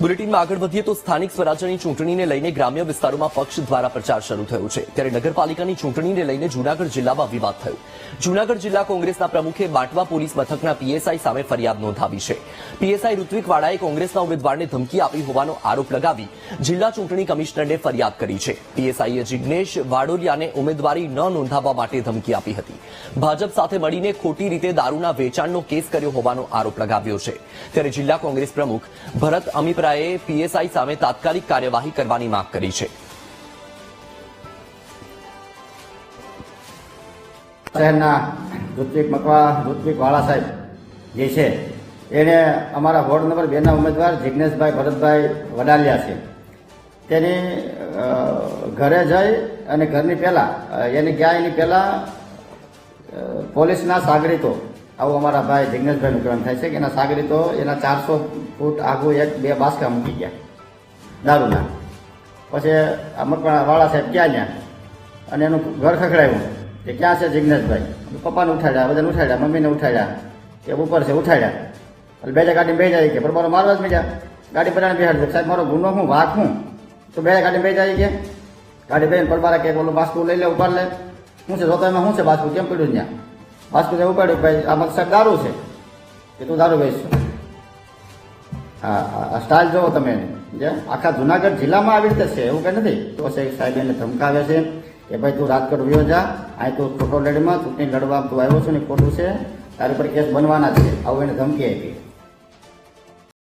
બુલેટિનમાં આગળ વધીએ તો સ્થાનિક સ્વરાજ્યની ચૂંટણીને લઈને ગ્રામ્ય વિસ્તારોમાં પક્ષ દ્વારા પ્રચાર શરૂ થયો છે. ત્યારે નગરપાલિકાની ચૂંટણીને લઈને જૂનાગઢ જિલ્લામાં વિવાદ થયો. જૂનાગઢ જિલ્લા કોંગ્રેસના પ્રમુખે બાટવા પોલીસ મથકના પીએસઆઈ સામે ફરિયાદ નોંધાવી છે. પીએસઆઈ ઋત્વિકવાડાએ કોંગ્રેસના ઉમેદવારને ધમકી આપી હોવાનો આરોપ લગાવી જિલ્લા ચૂંટણી કમિશનરને ફરિયાદ કરી છે. પીએસઆઈએ જિજ્ઞેશ વાડોલિયાને ઉમેદવારી ન નોંધાવવા માટે ધમકી આપી હતી. ભાજપ સાથે મળીને ખોટી રીતે દારૂના વેચાણનો કેસ કર્યો હોવાનો આરોપ લગાવ્યો છે. ત્યારે જિલ્લા કોંગ્રેસ પ્રમુખ ભરત અમીપરાએ પીએસઆઈ સામે તાત્કાલિક કાર્યવાહી કરવાની માંગ કરી છે. શહેરના ઋત્વિક મકવા ઋત્વિક વાળા સાહેબ જે છે, એને અમારા વોર્ડ નંબર બેના ઉમેદવાર જિજ્ઞેશભાઈ ભરતભાઈ વડાલિયા છે. તેની ઘરે જઈ અને ઘરની પહેલા એને ગયા એની પહેલા પોલીસના સાગરીતો આવું અમારા ભાઈ જિગ્નેશભાઈનું કહેવાનું થાય છે કે એના સાગરીતો એના ચારસો ફૂટ આગું એક બે બાસકા મૂકી ગયા. દારૂના. પછી આ મકવાણા વાળા સાહેબ ક્યાં ગયા અને એનું ઘર ખખડાયું. કે ક્યાં છે જિજ્ઞેશભાઈ? પપ્પાને ઉઠાડ્યા, બધાને ઉઠાડ્યા, મમ્મીને ઉઠાડ્યા. કે ઉપર છે, ઉઠાડ્યા. એટલે બે ગાડી બે જાય કે, પણ મારો મારવા જ. બીજા ગાડી બધાને બેહાડ સાહેબ, મારો ગુનો હું? વાત હું? તો બે ગાડી બે જાય કે, ગાડી બેન પરબારા કે બોલો બાસ્કુ લઈ લે, ઉપાડ લે. શું છે? જોતા એમાં શું છે બાસ્કુ? કેમ પીડ્યું ત્યાં ત્યાં ઉપાડ્યું ભાઈ આમાં સાહેબ દારૂ છે. કે તું દારૂ વેચશો હા, આ- આ સ્ટાઇલ જોવો તમે જે આખા જુનાગઢ જિલ્લામાં આવી રીતે છે, એવું કઈ નથી. તો શેખ સાહેબ એને ધમકાવે છે કે ભાઈ, તું રાજકોટ વ્યો જા. અહીં તું ખોટો લડીમાં, ચૂંટણી લડવા તું આવ્યો છું ને ખોટું છે. તારી પર કેસ બનવાના છે. આવું એને ધમકી આપી.